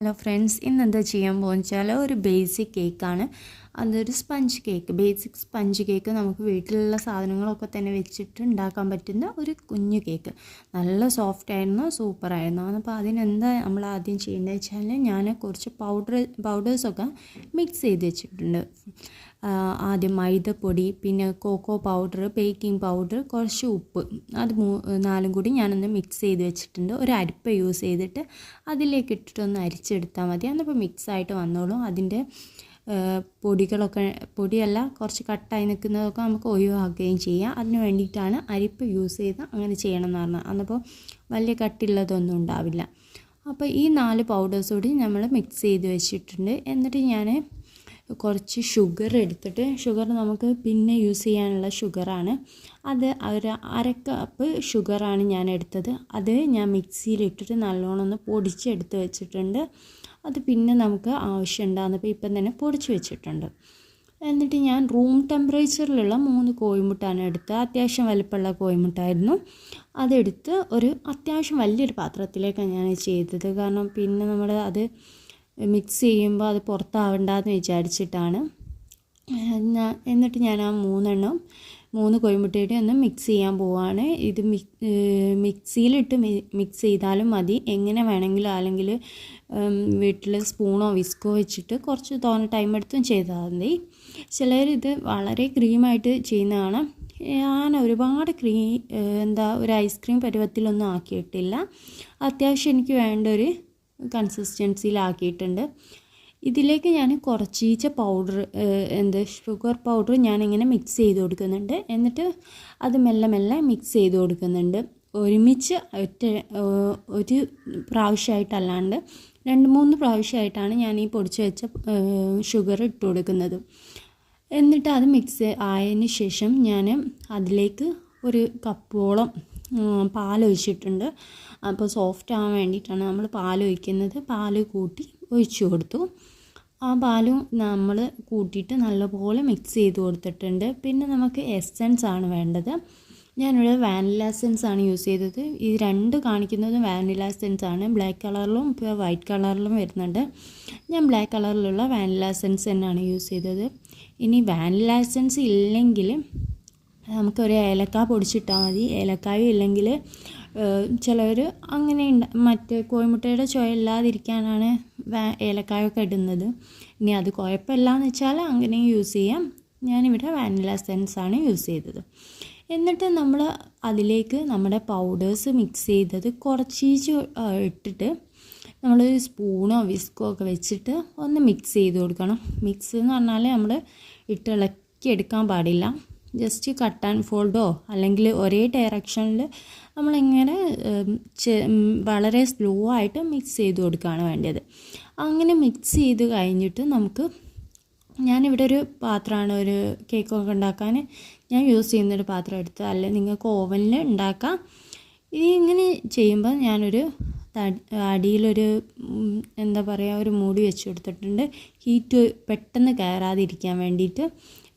Hello friends ഇന്ന് എന്താ ചെയ്യാൻ വെച്ചാൽ ഒരു ബേസിക് കേക്കാണ് അതൊരു sponge cake basic sponge cake നമുക്ക് വീട്ടിലുള്ള സാധനങ്ങളൊക്കെ തന്നെ വെച്ചിട്ട് ഉണ്ടാക്കാൻ പറ്റുന്ന ഒരു കുഞ്ഞു കേക്ക് നല്ല സോഫ്റ്റ് ആയിരുന്നു സൂപ്പർ ആയിരുന്നു. അപ്പോൾ അതിനെന്താ നമ്മൾ ആദ്യം ചെയ്യേണ്ടത് വെച്ചാൽ ഞാൻ കുറച്ച് പൗഡർ പൗഡേഴ്സൊക്കെ മിക്സ് ചെയ്ത് വെച്ചിട്ടുണ്ട്. ആദ്യം മൈദപ്പൊടി പിന്നെ കോക്കോ പൗഡർ ബേക്കിംഗ് പൗഡർ കുറച്ച് ഉപ്പ്. അത് മൂ നാലും കൂടി ഞാനൊന്ന് മിക്സ് ചെയ്ത് വെച്ചിട്ടുണ്ട്. ഒരു അരിപ്പ യൂസ് ചെയ്തിട്ട് അതിലേക്ക് ഇട്ടിട്ടൊന്ന് അരിച്ചെടുത്താൽ മതി. അന്നിപ്പോൾ മിക്സ് ആയിട്ട് വന്നോളും. അതിന്റെ പൊടികളൊക്കെ പൊടിയല്ല കുറച്ച് കട്ടായി നിൽക്കുന്നതൊക്കെ നമുക്ക് ഒഴിവാക്കുകയും ചെയ്യാം. അതിന് വേണ്ടിയിട്ടാണ് അരിപ്പ് യൂസ് ചെയ്ത് അങ്ങനെ ചെയ്യണം എന്ന് പറഞ്ഞാൽ അന്നപ്പോൾ വലിയ കട്ടിയുള്ളതൊന്നും ഉണ്ടാവില്ല. അപ്പോൾ ഈ നാല് പൗഡേഴ്സ് കൂടി നമ്മൾ മിക്സ് ചെയ്ത് വെച്ചിട്ടുണ്ട്. എന്നിട്ട് ഞാൻ കുറച്ച് ഷുഗർ എടുത്തിട്ട് ഷുഗർ നമുക്ക് പിന്നെ യൂസ് ചെയ്യാനുള്ള ഷുഗറാണ് അത് ഒരു അര കപ്പ് ഷുഗറാണ് ഞാൻ എടുത്തത്. അത് ഞാൻ മിക്സിയിലിട്ടിട്ട് നല്ലോണം ഒന്ന് പൊടിച്ചെടുത്ത് വെച്ചിട്ടുണ്ട്. അത് പിന്നെ നമുക്ക് ആവശ്യമുണ്ടാകുന്നപ്പോൾ ഇപ്പം തന്നെ പൊടിച്ച് വെച്ചിട്ടുണ്ട്. എന്നിട്ട് ഞാൻ റൂം ടെമ്പറേച്ചറിലുള്ള മൂന്ന് കോഴിമുട്ടാണ് എടുത്തത്. അത്യാവശ്യം വലിപ്പമുള്ള കോഴിമുട്ടായിരുന്നു. അതെടുത്ത് ഒരു അത്യാവശ്യം വലിയൊരു പാത്രത്തിലേക്കാണ് ഞാൻ ചെയ്തത്. കാരണം പിന്നെ നമ്മൾ അത് മിക്സ് ചെയ്യുമ്പോൾ അത് പുറത്താവണ്ടെന്ന് വിചാരിച്ചിട്ടാണ്. എന്നിട്ട് ഞാൻ ആ മൂന്നെണ്ണം മൂന്ന് കോഴിമുട്ടയുടെ ഒന്ന് മിക്സ് ചെയ്യാൻ പോവാണ്. ഇത് മിക്സിയിലിട്ട് മിക്സ് ചെയ്താലും മതി. എങ്ങനെ വേണമെങ്കിലും അല്ലെങ്കിൽ വീട്ടിൽ സ്പൂണോ വിസ്കോ വെച്ചിട്ട് കുറച്ച് തോന്ന ടൈം എടുത്തും ചെയ്താൽ മതി. ചിലർ ഇത് വളരെ ക്രീമായിട്ട് ചെയ്യുന്നതാണ്. ഞാൻ ഒരുപാട് ക്രീം എന്താ ഒരു ഐസ്ക്രീം പരുവത്തിലൊന്നും ആക്കിയിട്ടില്ല. അത്യാവശ്യം എനിക്ക് വേണ്ട ഒരു കൺസിസ്റ്റൻസിയിലാക്കിയിട്ടുണ്ട് ഇതിലേക്ക് ഞാൻ കുറച്ചീച്ച പൗഡർ എന്ത് ഷുഗർ പൗഡർ ഞാനിങ്ങനെ മിക്സ് ചെയ്ത് കൊടുക്കുന്നുണ്ട്. എന്നിട്ട് അത് മെല്ലെ മെല്ലെ മിക്സ് ചെയ്ത് കൊടുക്കുന്നുണ്ട്. ഒരുമിച്ച് ഒറ്റ ഒരു പ്രാവശ്യമായിട്ടല്ലാണ്ട് രണ്ട് മൂന്ന് പ്രാവശ്യമായിട്ടാണ് ഞാൻ ഈ പൊടിച്ച് വെച്ച ഷുഗർ ഇട്ട് കൊടുക്കുന്നത്. എന്നിട്ട് അത് മിക്സ് ആയതിന് ശേഷം ഞാൻ അതിലേക്ക് ഒരു കപ്പോളം പാൽ ഒഴിച്ചിട്ടുണ്ട് അപ്പോൾ സോഫ്റ്റ് ആവാൻ വേണ്ടിയിട്ടാണ് നമ്മൾ പാൽ ഒഴിക്കുന്നത് പാൽ കൂട്ടി ഒഴിച്ചു കൊടുത്തു. ആ പാലും നമ്മൾ കൂട്ടിയിട്ട് നല്ലപോലെ മിക്സ് ചെയ്ത് കൊടുത്തിട്ടുണ്ട്. പിന്നെ നമുക്ക് എസെൻസ് ആണ് വേണ്ടത്. ഞാനിവിടെ വാനില എസെൻസ് ആണ് യൂസ് ചെയ്തത്. ഈ രണ്ട് കാണിക്കുന്നതും വാനില എസെൻസ് ആണ്. ബ്ലാക്ക് കളറിലും ഇപ്പോൾ വൈറ്റ് കളറിലും വരുന്നുണ്ട്. ഞാൻ ബ്ലാക്ക് കളറിലുള്ള വാനില എസെൻസ് തന്നെയാണ് യൂസ് ചെയ്തത്. ഇനി വാനില എസെൻസ് ഇല്ലെങ്കിൽ നമുക്കൊരു ഏലക്ക പൊടിച്ചിട്ടാൽ മതി. ഏലക്കായും ഇല്ലെങ്കിൽ ചിലർ അങ്ങനെ ഉണ്ട് മറ്റേ കോഴിമുട്ടയുടെ ചുവ ഇല്ലാതിരിക്കാനാണ് ഏലക്കായൊക്കെ ഇടുന്നത്. ഇനി അത് കുഴപ്പമില്ല എന്ന് വെച്ചാൽ അങ്ങനെ യൂസ് ചെയ്യാം. ഞാനിവിടെ വാനില സെൻസ് ആണ് യൂസ് ചെയ്തത്. എന്നിട്ട് നമ്മൾ അതിലേക്ക് നമ്മുടെ പൗഡേഴ്സ് മിക്സ് ചെയ്തത് കുറച്ചീച്ച് ഇട്ടിട്ട് നമ്മൾ സ്പൂണോ വിസ്കോ ഒക്കെ വെച്ചിട്ട് ഒന്ന് മിക്സ് ചെയ്ത് കൊടുക്കണം. മിക്സ് എന്ന് പറഞ്ഞാൽ നമ്മൾ ഇട്ടിളക്കി എടുക്കാൻ പാടില്ല. ജസ്റ്റ് കട്ട് ആൻഡ് ഫോൾഡോ അല്ലെങ്കിൽ ഒരേ ഡയറക്ഷനിൽ നമ്മളിങ്ങനെ വളരെ സ്ലോ ആയിട്ട് മിക്സ് ചെയ്ത് കൊടുക്കുകയാണ് വേണ്ടത്. അങ്ങനെ മിക്സ് ചെയ്ത് കഴിഞ്ഞിട്ട് നമുക്ക് ഞാനിവിടെ ഒരു പാത്രമാണ് ഒരു കേക്കൊക്കെ ഉണ്ടാക്കാൻ ഞാൻ യൂസ് ചെയ്യുന്നൊരു പാത്രം എടുത്ത് അല്ലെങ്കിൽ നിങ്ങൾക്ക് ഓവനിൽ ഉണ്ടാക്കാം. ഇനി ഇങ്ങനെ ചെയ്യുമ്പോൾ ഞാനൊരു അടിയിലൊരു എന്താ പറയുക ഒരു മൂടി വെച്ച് കൊടുത്തിട്ടുണ്ട് ഹീറ്റ് പെട്ടെന്ന് കയറാതിരിക്കാൻ വേണ്ടിയിട്ട്.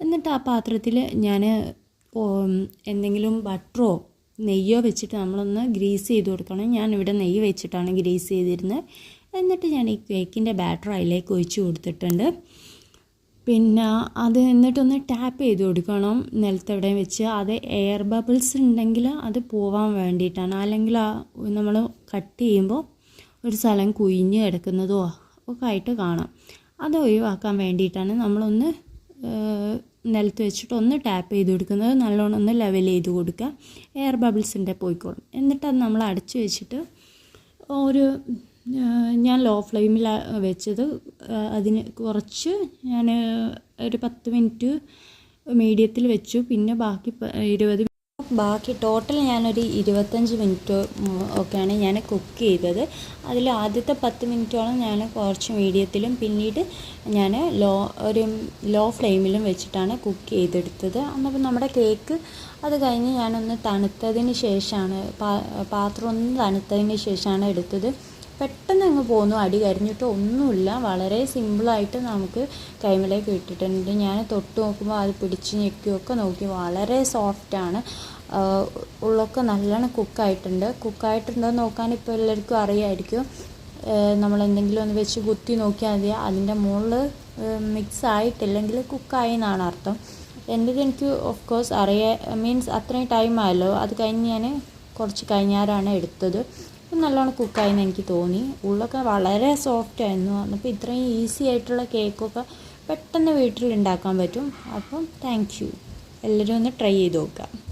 എന്നിട്ട് ആ പാത്രത്തിൽ ഞാൻ എന്തെങ്കിലും ബട്ടറോ നെയ്യോ വെച്ചിട്ട് നമ്മളൊന്ന് ഗ്രീസ് ചെയ്ത് കൊടുക്കണം. ഇവിടെ നെയ്യ് വെച്ചിട്ടാണ് ഗ്രീസ് ചെയ്തിരുന്നത് എന്നിട്ട് ഞാൻ ഈ കേക്കിന്റെ ബാറ്റർ അതിലേക്ക് ഒഴിച്ച് കൊടുത്തിട്ടുണ്ട്. പിന്നെ അത് എന്നിട്ടൊന്ന് ടാപ്പ് ചെയ്ത് കൊടുക്കണം. നിലത്തെവിടെയും വെച്ച്. അത് എയർ ബബിൾസ് ഉണ്ടെങ്കിൽ അത് പോവാൻ വേണ്ടിയിട്ടാണ്. അല്ലെങ്കിൽ നമ്മൾ കട്ട് ചെയ്യുമ്പോൾ ഒരു സ്ഥലം കുഴിഞ്ഞ് കിടക്കുന്നതോ ഒക്കെ ആയിട്ട് കാണാം. അത് ഒഴിവാക്കാൻ വേണ്ടിയിട്ടാണ് നമ്മളൊന്ന് നിലത്ത് വെച്ചിട്ട് ഒന്ന് ടാപ്പ് ചെയ്ത് കൊടുക്കുന്നത്. നല്ലോണം ഒന്ന് ലെവൽ ചെയ്ത് കൊടുക്കുക. എയർ ബബിൾസിന്റെ പോയിക്കോളും. എന്നിട്ട് അത് നമ്മൾ അടച്ചു വെച്ചിട്ട് ഒരു ഞാൻ ലോ ഫ്ലെയിമിൽ വെച്ചത്. അതിന് കുറച്ച് ഞാൻ ഒരു പത്ത് മിനിറ്റ് മീഡിയത്തിൽ വെച്ചു. പിന്നെ ബാക്കി ഇരുപത് ബാക്കി ടോട്ടൽ ഞാനൊരു ഇരുപത്തഞ്ച് മിനിറ്റ് ഒക്കെയാണ് ഞാൻ കുക്ക് ചെയ്തത്. അതിൽ ആദ്യത്തെ പത്ത് മിനിറ്റോളം ഞാൻ കുറച്ച് മീഡിയത്തിലും പിന്നീട് ഞാൻ ലോ ഒരു ലോ ഫ്ലെയിമിലും വെച്ചിട്ടാണ് കുക്ക് ചെയ്തെടുത്തത്. അന്നപ്പോൾ നമ്മുടെ കേക്ക് അത് കഴിഞ്ഞ് ഞാനൊന്ന് തണുത്തതിന് ശേഷമാണ് പാത്രം ഒന്ന് തണുത്തതിന് ശേഷമാണ് എടുത്തത്. പെട്ടെന്ന് അങ്ങ് പോന്നു. അടി കരിഞ്ഞിട്ടോ ഒന്നുമില്ല. വളരെ സിമ്പിളായിട്ട് നമുക്ക് കൈമലേക്ക് ഇട്ടിട്ടുണ്ട് ഞാൻ തൊട്ട് നോക്കുമ്പോൾ അത് പിടിച്ച് ഞെക്കിയൊക്കെ നോക്കി. വളരെ സോഫ്റ്റാണ് ഉള്ളൊക്കെ നല്ലോണം കുക്കായിട്ടുണ്ട്. കുക്കായിട്ടുണ്ടോ നോക്കാൻ ഇപ്പോൾ എല്ലാവർക്കും അറിയാമായിരിക്കും നമ്മൾ എന്തെങ്കിലും ഒന്ന് വെച്ച് കുത്തി നോക്കിയാൽ മതി. അതിന്റെ മുകളിൽ മിക്സ് ആയിട്ടില്ലെങ്കിൽ കുക്കായി എന്നാണ് അർത്ഥം. എന്റെത് എനിക്ക് ഓഫ് കോഴ്സ് അറിയാ മീൻസ് അത്രയും ടൈം ആയല്ലോ. അത് കഴിഞ്ഞ് ഞാൻ കുറച്ച് കഴിഞ്ഞാറാണ് എടുത്തത്. നല്ലോണം കുക്കായെന്ന് എനിക്ക് തോന്നി. ഉള്ളൊക്കെ വളരെ സോഫ്റ്റ് ആയിരുന്നു. അപ്പോൾ ഇത്രയും ഈസി ആയിട്ടുള്ള കേക്കൊക്കെ പെട്ടെന്ന് വീട്ടിൽ ഉണ്ടാക്കാൻ പറ്റും. അപ്പം താങ്ക് യു എല്ലാവരും ഒന്ന് ട്രൈ ചെയ്ത് നോക്കുക.